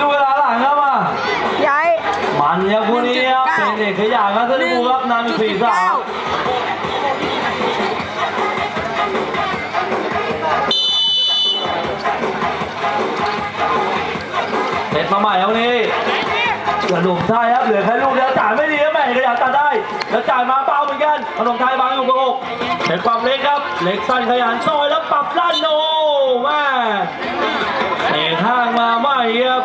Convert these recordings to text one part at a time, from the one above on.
ดูเวลาหลังครับมาย้าย มันครับคู่นี้ครับเป็นเอกขยะครับท่านผู้ชมครับนำสี่สามเด็ดมาใหม่ครับวันนี้กระดุมไทยครับเหลือแค่ลูกเดียวจ่ายไม่ดีครับแม่ขยันตัดได้ แล้วจ่ายมาเป้าเหมือนกันขนมไทยบางอยู่กระอกเป็นความเล็กครับเล็กสั้นขยันซอยแล้วปรับลั่นโอ้ แม่เตะข้างมาใหม่ครับ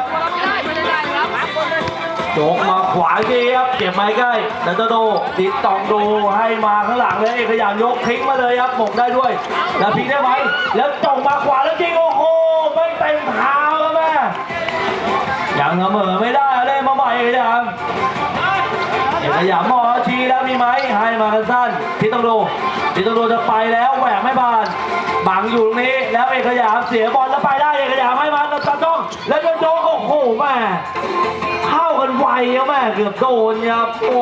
โยกมาขวาอีกทีครับเก็บไม้ใกล้แล้วจะโดติดตองดูให้มาข้างหลังเลยขยันยกทิ้งมาเลยครับหมกได้ด้วย แล้วพลิกได้ไหมแล้วจ่องมาขวาแล้วจริงโอ้โหไม่เต็มเท้าครับแม่ยังเสมอไม่ได้เลยมาใหม่เอกขยันเอกขยันมองแล้วชี้แล้ว มีไหมให้มากันสั้นทิตองดูทิตองดูจะไปแล้วแหวกไม่บานบังอยู่ตรงนี้แล้วเอกขยันเสียบอลแล้วไปได้เอกขยันให้มาแล้วจับจ้องแล้วจะโดนโอ้โหแม่เข้ากันไวครับแม่เกือบโดนครับโอ้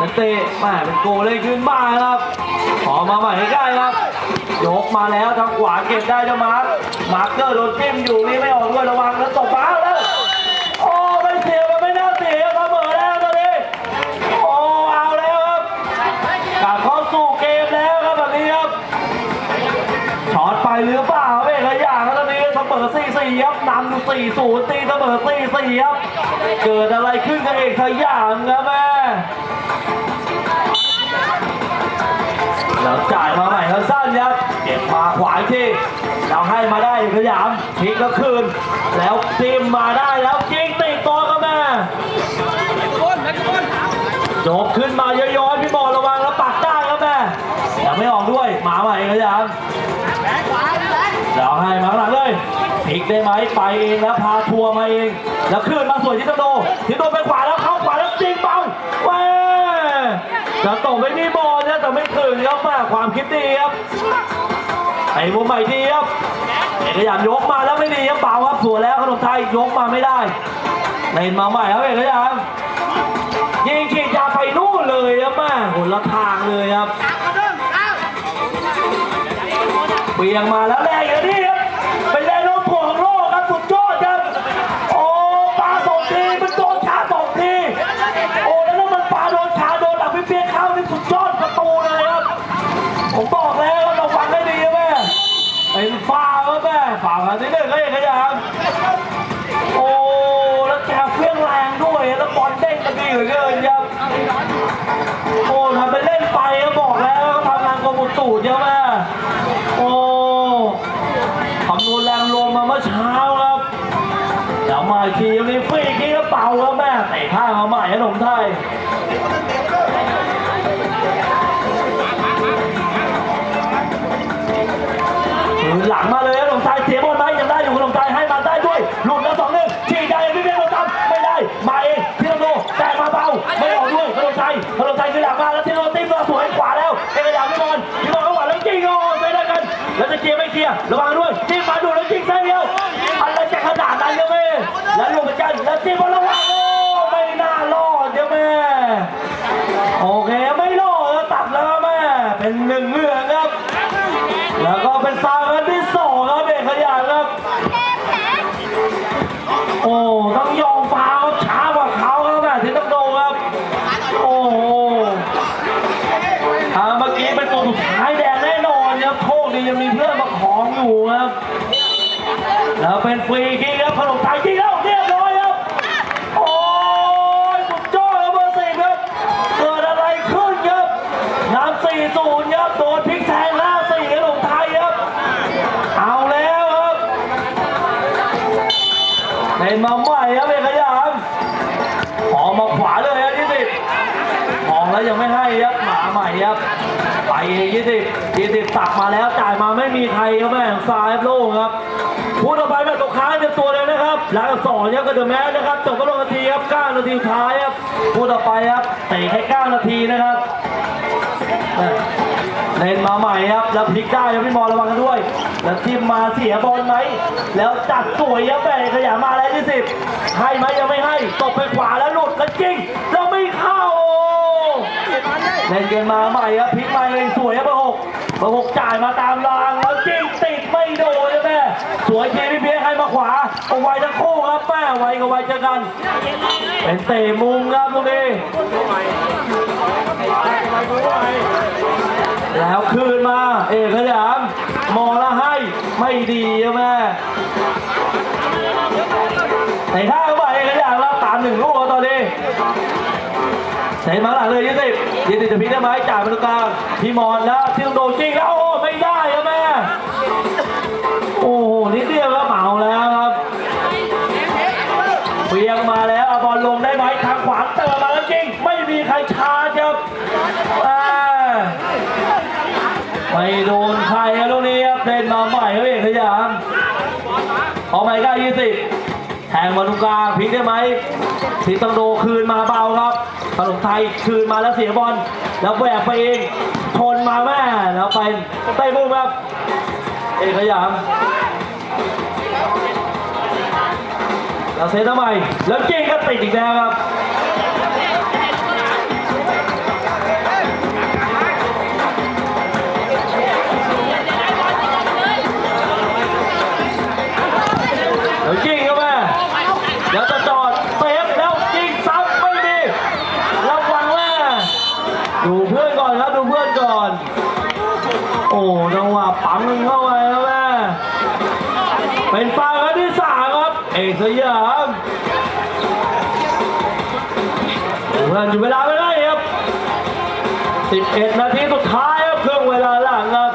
นักเตะแม่เป็นโกเลยขึ้นบ้าครับขอมาใหม่ใกล้ครับยกมาแล้วทางขวาเก็บได้จ้ามาร์คมาร์คเกอร์โดนจิ้มอยู่นี่ไม่ออกด้วยระวังแล้วตบมาแล้ว ครับนำอยู่4 0ตีเสมอ4 4ครับเกิดอะไรขึ้นกับเอกขยะครับแม่แล้วจ่ายมาใหม่ครับสั้นครับเก็บมาขวาอีกทีเราให้มาได้เอกขยามทิ้งก็คืน แล้วจิ้มมาได้แล้วยิงติดตัวครับแม่โจบขึ้นมาย้อยๆพี่บอลระวังแล้วปักได้ครับแม่ยังไม่ออกด้วยหมาใหม่เอกขยามเดี๋ยวให้มา พลิกได้ไหมไปเองแล้วพาทัวร์มาเอง แล้วขึ้นมาสวยที่ตะโดที่โดไปขวาแล้วเข้าขวาแล้วจริงเปล่าแม่จะตกไม่มีบอลนะแต่ไม่ถึงครับแม่ความคิดดีครับไอ้มุมใหม่ดีครับเอกขยันยกมาแล้วไม่ดีครับเปล่าครับสวยแล้วขนมไทยยกมาไม่ได้เล่นมาใหม่ครับเอกขยันยิงฉีดยาไปนู่นเลยครับแม่หนละทางเลยครับเบี่ยงมาแล้วแรงอย่างนี้แรงโน้มถ่วงของโลกครับสุดยอดครับ โอ้ปาสองทีมันโดนขาสองที โอ้แล้วถ้ามันปาโดนขาโดนหลังพี่ เข้านี่สุดยอดประตูเลยครับ ผมบอกแล้วว่าเราฟังให้ดีแม่เป็นฟาครับแม่ฟาวอันที่หนึ่งก็ยังขยันโอ้แล้วแกเฟี้ยงแรงด้วยแล้วบอลเด้งกันดีเหลือเกินครับ โอ้ทำเป็นเล่นไปก็บอกแล้วทำงานกรมอุตุเยอะแม่โอ้คำนวณแรงลมมาเมื่อเช้าครับเดี๋ยวมาอีกทีนี้ฟรีอีกทีก็เป่าครับแม่เตะข้างมาใหม่ขนมไทย ระวังด้วยจิ้มมาดูแล้วจริงเส้นเดียวอะไรจะขนาดนั้นเนี่ยแม่แล้วลูกเหมือนกันแล้วจิ้มบอลระวังโอ้ไม่น่ารอดเดียวแม่โอเคไม่รอดแล้วตัดแล้วแม่เป็นหนึ่งเรื่องครับ แล้วก็เป็นซาเงินที่สองครับเด็กขยันครับโอ้ต้องยอมฟาวช้ากว่าเขาครับแม่ถึงต้องโดนครับ โอ้โหอ่าเมื่อกี้เป็นตัวสุดท้ายแดงแน่นอนครับโชคดียังมีเพื่อนู่ครับแล้วเป็นฟรีคิกครับขนมไทยยิงแล้วเรียบร้อยครับ โอ้ยสุดยอดครับเบอร์สี่ครับเกิดอะไรขึ้นครับนำสี่ศูนย์ครับโดนพลิกแซงห้าสี่ขนมไทยครับ เอาแล้วครับเป็นมาใหม่ครับเอกขยามออกมาขวาเลยครับยี่สิบมองแล้วยังไม่ให้ครับหมาใหม่ครับไปยี่สิบ ยี่สิบตักมาแล้วจ่ายมาไม่มีใครครับแม่งซ้ายครับโล่งครับพูดต่อไปแบบตกค้างเป็นตัวเลยนะครับแล้วก็สองครับกระเดอะแมสนะครับจบก็ลงนาทีครับ9นาทีท้ายครับพูดต่อไปครับเตะแค่9นาทีนะครับแม่เล่นมาใหม่ครับแล้วพลิกได้ครับพี่บอลระวังกันด้วย แล้วทิมมาเสียบอลไหมแล้วจัดสวยครับแม่ขยามาแล้วยี่สิบให้ไหมยังไม่ให้ตบไปขวาแล้วหลุดแล้วจริงแล้วไม่เข้าเล่นเกมมาใหม่ครับพลิกมาเองสวยครับเบอร์หกเบ อร์หกจ่ายมาตามรางแล้วจิ้งติดไม่โดนเลยแม่สวยเจพี่เพียให้มาขวาเอาไว้ทั้งคู่ครับแม่ไว้กับไว้เจอกัน เป็นเตะมุมครับตรงนี้แล้วคืนมาเอกขยามมอล้วให้ไม่ดีอะแม่แต่ถ้าเข้าไปเอกขยามแล้วตามหนึ่งลูกตอนนี้ เซนมาหลังเลยยี่สิบยี่สิบจะพลิกได้ไหมจ่ายไปตรงกลางพี่มอนแล้วที่ต้องโดนจริงแล้วโอ้ไม่ได้อะแม่โอ้โหนิดเดียวก็เหมาแล้วครับเบียงมาแล้วเอาบอลลงได้ไหมทางขวาเติมมาแล้วจริง ไม่มีใครชาร์จครับไม่โดนใครครับลูกนี้ครับเล่นมาใหม่ครับเอกขยามเอาใหม่ก็ยี่สิบแทงมาตรงกลางพลิกได้ไหมทิตังโดคืนมาเบาครับ ขนมไทยคืนมาแล้วเสียบอลแล้วแหวกไปเองชนมาแม่แล้วไปใต้บุ้มครับเอกยามเราเซตทำไมแล้วเก่งก็ติดอีกแล้วครับามดูเพื่อนอยู่เวลาไม่ได้ครับ 11 นาทีสุดท้ายครับเครึ่องเวลาหลังครับ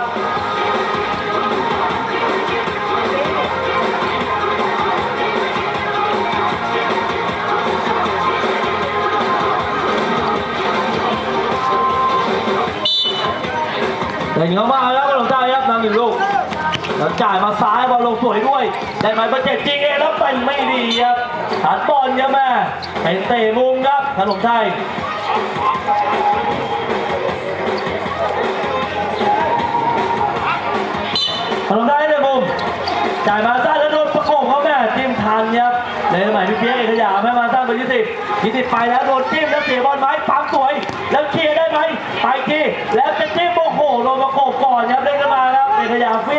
เดินเข้ามาครับ แล้วจ่ายมาซ้ายบอลลงสวยด้วย ได้ไหมประเจ็ดจริงเองแล้วเป็นไม่ดีครับถัดบอลครับแม่เป็นเตะมุมครับขนมไทยขนมไทยเนี่ยมุมจ่ายมาสั้นแล้วโดนประกบเขาแม่จิ้มทันครับเลยใหม่พี่เพียเอกยามให้มาสั้นไปยี่สิบยี่สิบไปแล้วโดนจิ้มแล้วเสียบอลไม้ปั๊มสวย แล้วเคลียร์ได้ไหมไปทีแล้วจะจิ้มโอ้โหโดนประกบก่อนครับเล่นกันมาครับเอกยามเฟี้ย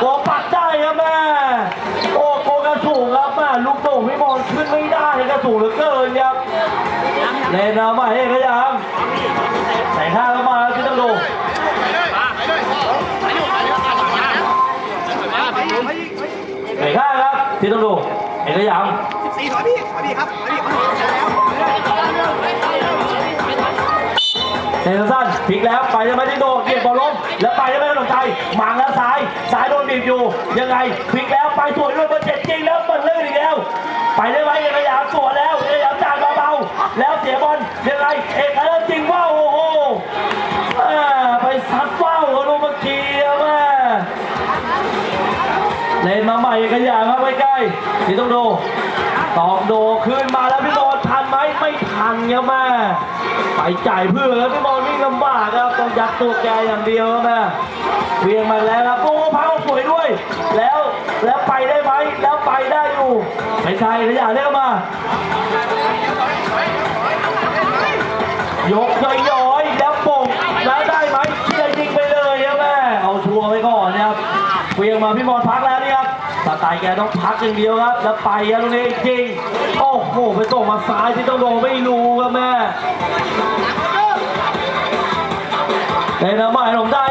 งมาแล้วโกปัดได้ครับแม่โอ้โกกระสูงครับแม่ลูกโป่งพี่บอลขึ้นไม่ได้กระสูงเหลือเกินครับเล่นเอาใหม่เอกสยามใส่ข้างเข้ามาแล้วที่ต้องดูใส่ข้างครับที่ต้องดูเอกสยามสี่ถอยพี่ถอยพี่ครับถอยพี่เขาถอยแล้วเซนสั้นพลิกแล้วไปได้ไหมที่โดนเก็บบอลล้มแล้วไปได้ไหมขนมไทยหมังแล้ว ซ้ายซ้ายโดนบีบอยู่ ยังไงพลิกแล้วไปสวยด้วยเบอร์เจ็ดจริงแล้วเปิดลื่นอีกแล้ว ไปได้ไหมเอกยามสวนแล้วเอกยามจายเบาๆแล้วเสียบอลยังไงเอกแล้วจริงว้าโอ้โหไปซัดว้าวเขาดูเมื่อกี้แม่เล่นมาใหม่เอกยามครับใกล้ๆที่ต้องดูตองโดขึ้นมาแล้วพี่บอลทันไหมไม่ทันครับแม่ไปจ่ายเพื่อแล้วพี่บอลวิ่งลำบากครับต้องยัดตัวแกอย่างเดียวแม่ เวียงมาแล้วครับโอ้พังสวยด้วย แล้วแล้วไปได้ไหมแล้วไปได้อยู่ไม่ใช่ขยะเรียกมา ยกย่อยๆแล้วป่งแล้วได้ไหมเชียร์ยิงไปเลยครับแม่เอาชัวร์ไปก่อนนะครับเวียงมาพี่บอลพักแล้วนี่ครับสไตล์แกต้องพักอย่างเดียวครับ แล้วไปครับตรงนี้จริงโอ้โหไปส่งมาซ้ายที่ต้องโดนไม่รู้ครับแม่เตะน้ำใหม่ผมได้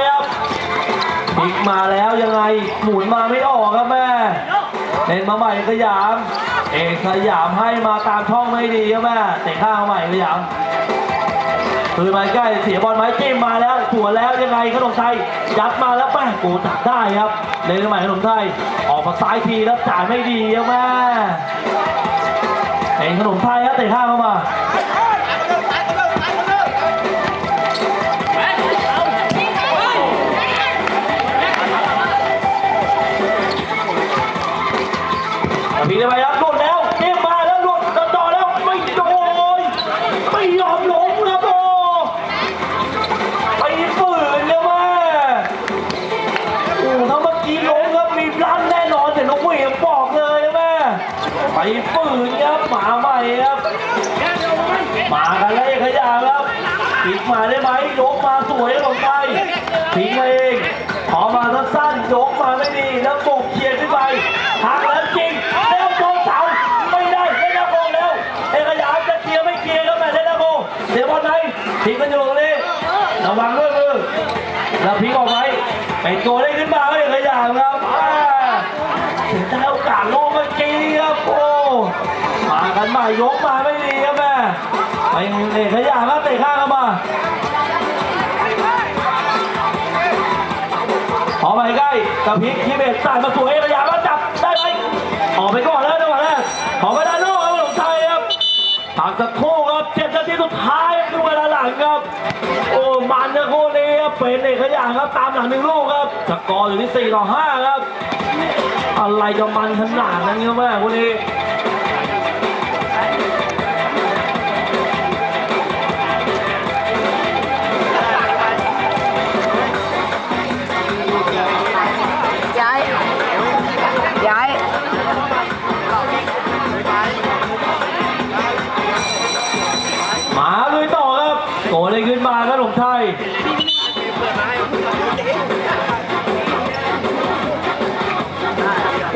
มาแล้วยังไงหมุนมาไม่ออกครับแม่เล่นมาใหม่สยาม เอกสยามให้มาตามช่องไม่ดีครับแม่เตะข้างมาใหม่สยามคือมาใกล้เสียบอลไม้จิ้มมาแล้วสวนแล้วยังไงขนมไทยยัดมาแล้วแป้งกูจับได้ครับเล่นมาใหม่ขนมไทยออกมาซ้ายทีแล้วจ่ายไม่ดีครับแม่เองขนมไทยครับเตะข้างเข้ามาีได้ไหมครับหลุดแล้วเกมมาแล้วหลุดต่อแล้วไม่โดนไม่ยอมล้มครับโอ้ไปฝืนเลยแม่โอ้ถ้าเมื่อกี้ล้มครับมีลั่นแน่นอนแต่น้องเหวียงบอกเลยนะแม่ไปฝืนครับหมาใหม่ครับมากันเลยขยะครับปิดมาได้ไหมยกมาสวยลงไปทิ้งมาเองขอมาสั้นๆยกมาไม่ดีแล้วปกเคียร์ขึ้นไปหักแล้วจริง ไหนทิ้งกันอยู่ตรงนี้ระวังด้วยมือแล้วพลิกออกไปเป็นโกได้ขึ้นมาเอกยามครับอ่าเสียดายโอกาสโลกเมื่อกี้ครับโอ้มากันใหม่ยกมาไม่ดีครับแม่ไปเอกยามครับเตะข้างเข้ามาขอกไปใกล้กระพริกที่เบสใส่มาสวยระยะมาจับได้ไหมออกไปก่อนแล้วจังหวะแรกขอไปด้านนอกครับหลงไทยครับพักสักครู่ ครับ โอ้มันนะคู่นี้ครับเป็นเอกขยะครับตามหลังหนึ่งลูกครับสกอร์อยู่ที่สี่ต่อห้าครับ อะไรจะมันขนาดนั้นครับแม่คู่นี้ โกเลยขึ้นมาครับหลงไทย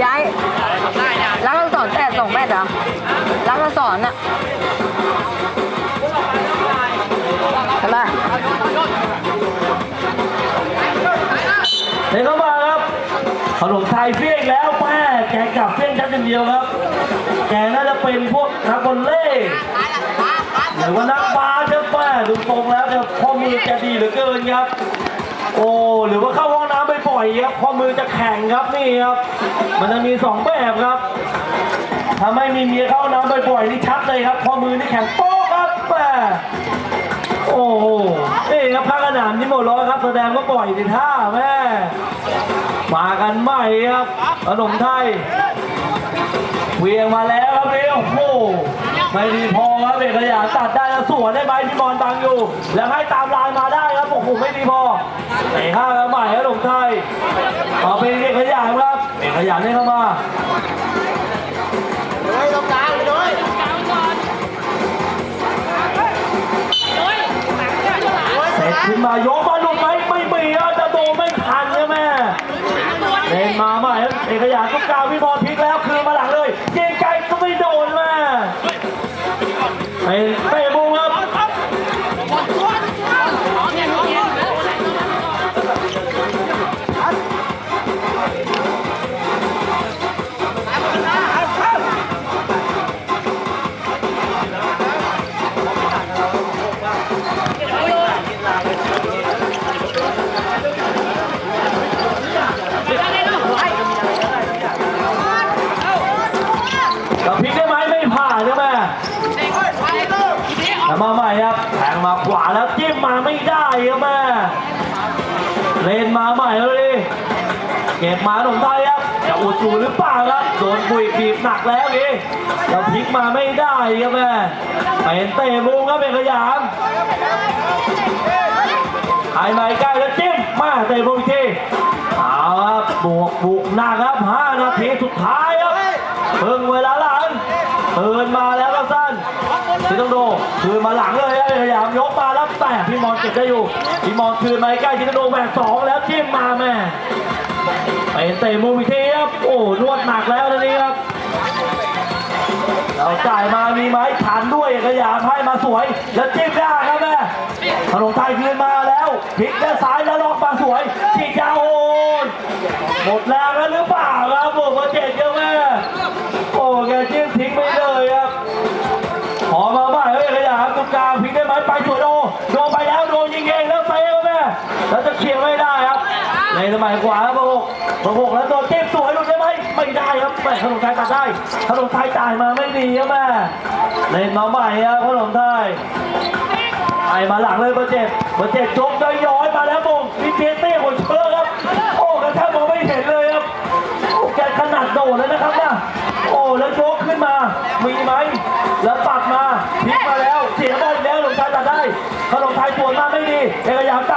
ย้ายรักเราสอนแต่ส่งแม่เหรอรักเราสอนอะใช่ไหมเดินเข้ามาครับขนมไทยเฟี้ยงแล้วแม่แกกลับเฟี้ยงชัดอย่างเดียวครับ แกน่าจะเป็นพวกนักบอลเล่หรือว่านักบาสครับแม่ดูทรงแล้วเนี่ยข้อมือแกดีเหลือเกินครับ โอ้หรือว่าเข้าห้องน้ำไปบ่อยครับข้อมือจะแข็งครับนี่ครับมันจะมีสองแบบครับถ้าไม่มีเมียเข้าห้องน้ำบ่อยๆนี่ชัดเลยครับข้อมือนี่แข็งโป๊ครับแม่โอ้โหนี่ครับพระกระหน่ำนี่หมดร้อยครับแสดงว่าปล่อยสิท่าแม่มากันใหม่ครับขนมไทยเวียงมาแล้วครับนี่โอ้ ไม่ดีพอครับเอกขยะตัดได้แล้วสวนได้ไหมพี่บอลบังอยู่ แล้วให้ตามลายมาได้ครับโอ้โหไม่ดีพอเตะข้างกันใหม่ครับขนมไทยเอาเป็นเอกขยะครับเอกขยะนี่เข้ามาเลยตรงกลางเลยเสร็จขึ้นมายกมาหลุดไหมไม่มีครับจะโดนไม่ทันใช่ไหมเล่นมาใหม่ครับเอกขยะต้องกลางพี่บอล แต่มาใหม่ครับแทงมาขวาแล้วจิ้มมาไม่ได้ครับแม่เลนมาใหม่แล้วดิเก็บมาหนุ่มไทยครับจะอุดอยู่หรือเปล่าครับโดนกุยบีบหนักแล้วดิแล้วพลิกมาไม่ได้ครับแม่เป็นเตะมุมครับเป็นขยามไอ้ไม้ใกล้แล้วจิ้มมาเตะมุมอีกทีเอาครับบวกบุกหนักครับ5นาทีสุดท้ายครับเพิ่งเวลาหลังเตือนมาแล้วก็สั้น ซิต้องโดคืนมาหลังเลยนะพยายามยกมาแล้วแต่พี่มอนเก็บได้อยู่พี่มอนคืนมาใกล้ซิต้องโดแบกสองแล้วจิ้มมาแม่เป็นเตะมุมอีกทีครับโอ้นวดหนักแล้วทีนี้ครับเราจ่ายมามีไม้ขันด้วยขยามให้มาสวย แล้วจิ้มได้ครับแม่ขนมไทยคืนมาแล้วพลิกด้านซ้ายแล้วล็อกมาสวยฉีกยาวโอนหมดแรงแล้วหรือเปล่า ในสมัยขวาครับประหกประหกแล้วโดนจิ้มสวยหลุดได้ไหมไม่ได้ครับแม่ขนมไทยตัดได้ขนมไทยจ่ายมาไม่ดีครับแม่เล่นมาใหม่ครับขนมไทยไอมาหลังเลยเบอร์เจ็ดเบอร์เจ็ดยกได้ย้อยมาแล้วมงมีเพียเต้หัวเชื้อครับ โอ้กระแทกมองไม่เห็นเลยครับโอ้แกขนาดโดดเลยนะครับนี่ยโอ้แล้วโยกขึ้นมา มีไหมแล้วปัดมาพลิกมาแล้วเสียบอลแล้วหลงไทยตัดได้ขนมไทยสวนมากไม่ดีเอกยามตั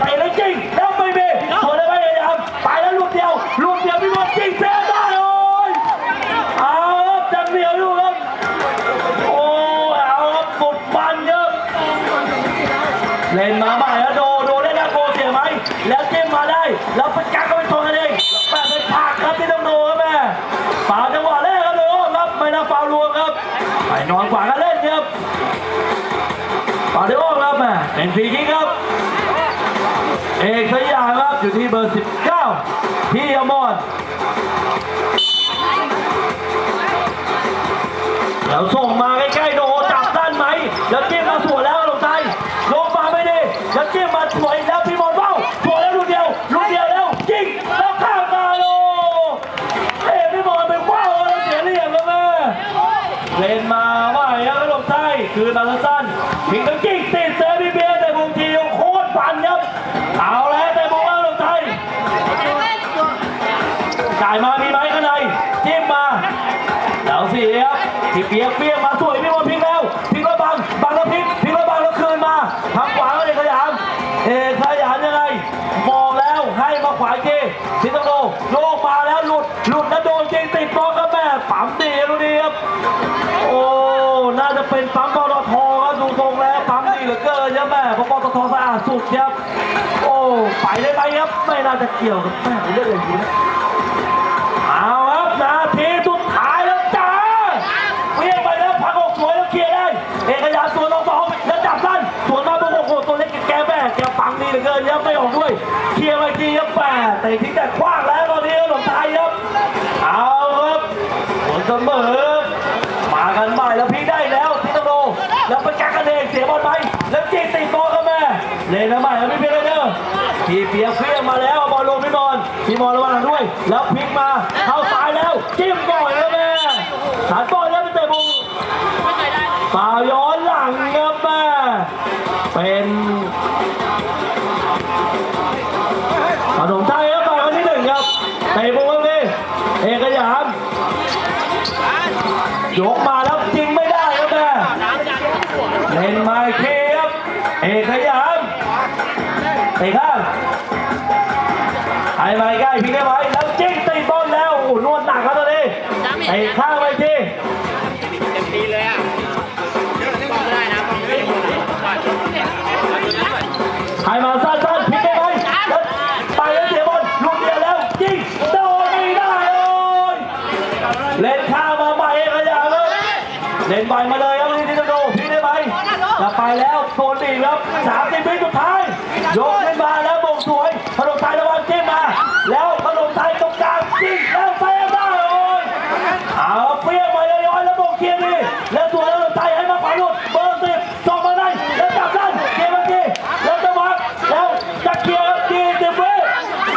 เตะล้จริงแล้วไม่มีสวนได้ไหมเลยคไปแล้วลูกเดียวลูกเดียวพี่บอลจริงเซฟได้เลยเอาคจัมียวลูกครัโอ้เอาครับทันครับเล่นมาใหม่แล้วโดโดได้นะโกเสียไหมแล้วเจมมาได้แล้วประจักษ์ก็ไปชนกันเองแม่เปผากับที่ต้งโดครับแม่ป่าจังหวะแรกครับโดครับไม่น่าฟาวลวงครับนอนขวากันเล่นครับป่าเดโอครับแม่เป็นฟรีคิกครับ เอกสยามครับอยู่ที่เบอร์ 19 พี่อมรแล้วส่งมา เปียกเปียกมาสวยพี่บอลพิงแล้วพิงแล้วบังบังแล้วพิงพิงแล้วบังแล้วคืนมาทางขวาเอกขยามเอกขยามยังไงมองแล้วให้มาขวาเกทิตโดโลกมาแล้วหลุดหลุดแล้วโดนจงติดบอลกับแม่ปั๊มดีดูดีครับโอ้น่าจะเป็นปั๊มปตทครับดูทรงแล้วปั๊มดีเหลือเกินครับแม่เพราะปตทสะอาดสุดครับโอ้ไปได้ไหมครับไม่น่าจะเกี่ยวกับแม่เรื่องอย่างนี้ ม่แต่ทิ้งแต่คว้างแล้วตอนนี้หลงไทยครับ เอาครับผลเสมอ มากันใหม่แล้วพีได้แล้วทิตโนแล้วไปกักกันเองเสียบอลไปแล้วจีติดบอลกันแม่เล่นมาใหม่แล้วพี่เพียร์เดอร์พี่เปียเฟียมาแล้วบอลลงพี่บอลพี่บอลระวังหลังด้วย แล้วพลิกมาเข้า เตะบุงครับพี่เอกยามยกมาแล้วจริงไม่ได้ครับแม่เล่นไมค์เคครับเอกขยันเตะข้างไอ้ไม้ใกล้พี่ได้ไหมแล้วจริงตีบอลแล้วโอ้โหนวดหนักครับตอนนี้เตะข้างไปที โดนดีครับสามสิบวิสุดท้าย ยกขึ้นมาแล้วมงสวยขนมไทยระวังจิ้มมา แล้วขนมไทยตรงกลางจิ้มแล้วเซฟได้โอ้ยเอาเปี้ยงมาย้อยๆแล้วมงเคลียร์ดีแล้วสวยขนมไทยให้มาขวาลุดเบอร์สิบส่งมาได้แล้วจับได้เกมเมื่อกี้แล้วจะมาแล้วจะเคลียร์ครับจีสิบวิ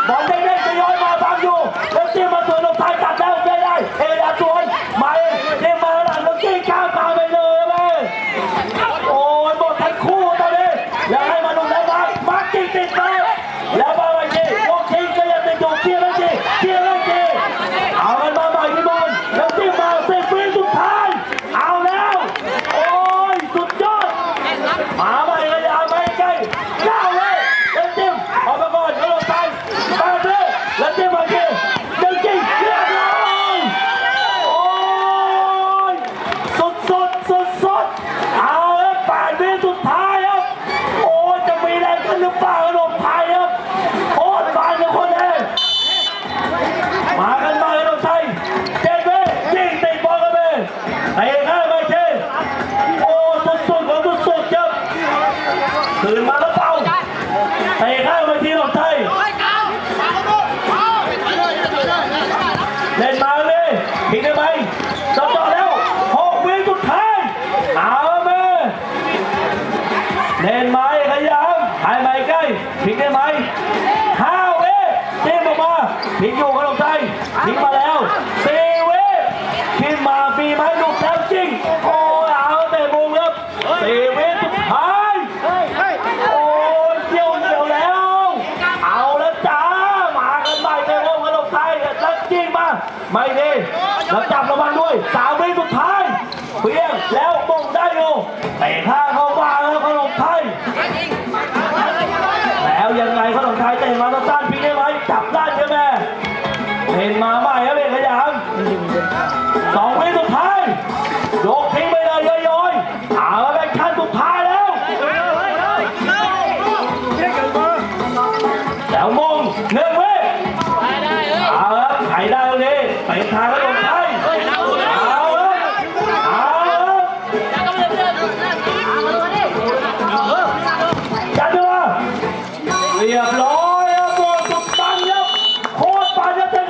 บอลเด้งๆจะย้อยมาบังอยู่แล้วจิ้มมาสวยขนมไทยตัดแล้วได้ได้เอยาสวยมาเองจิ้มมาหลังแล้วจิ้มข้ามกลางไปเลยแม่ โอ้ยหมดทั้งคู่ตอนนี้แล้วให้มาดูแล้วมามาจริงติดไปแล้วมาไปจีวงทิ้งก็ยังติดอยู่เกียร์แล้วจีเกียร์แล้วจีเอากันมาใหม่พี่บอลแล้วจิ้มมาสิบวิสุดท้าย เอาแล้ว โอ้ยสุดยอด มาใหม่ก็อย่าไปใกล้เก้าเลยแล้วจิ้มออกมาก่อนก็ลงไปแปดเลยแล้วจิ้มมาจีจริงจริงเรียบร้อยโอ้ย สุดสุดสุดสุดเอาแล้วแปดวิสุดท้ายครับ โอ้ยจะมีแรงขึ้นหรือเปล่าขนมไทยครับโอ้ยบานกับคนเองมากันมาขนมไทยเจ็ดวิยิงติดบอลกันไปไอ้ข้าไปเชโอ้สุดสุดของสุดสุดครับตื่นมาแล้วเป่าไอ้ข้าไปทีขนมไทย เล่นมาเลยทิ้งได้ไหมจบต่อแล้วหกวิสุดท้าย เอาแม่เล่นไหมขยันหายไหมใกล้ทิ้งได้ไหมห้าวิจิ้มออกมาทิ้งอยู่ขนมไทย ทิ้งมาแล้วสี่วิขึ้นมามีไหมลูกแล้วจริงโอ้เอาแต่บุงครับสี่วิสุดท้ายโอ้เกี่ยวเหนียวแล้ว เอาแล้วจ้ามากันใหม่เลยครับขนมไทยแล้วจริงมาไม่ดีแล้วจับระวังด้วยสามวิสุดท้ายเพียงแล้วมงได้อยู่เตะข้า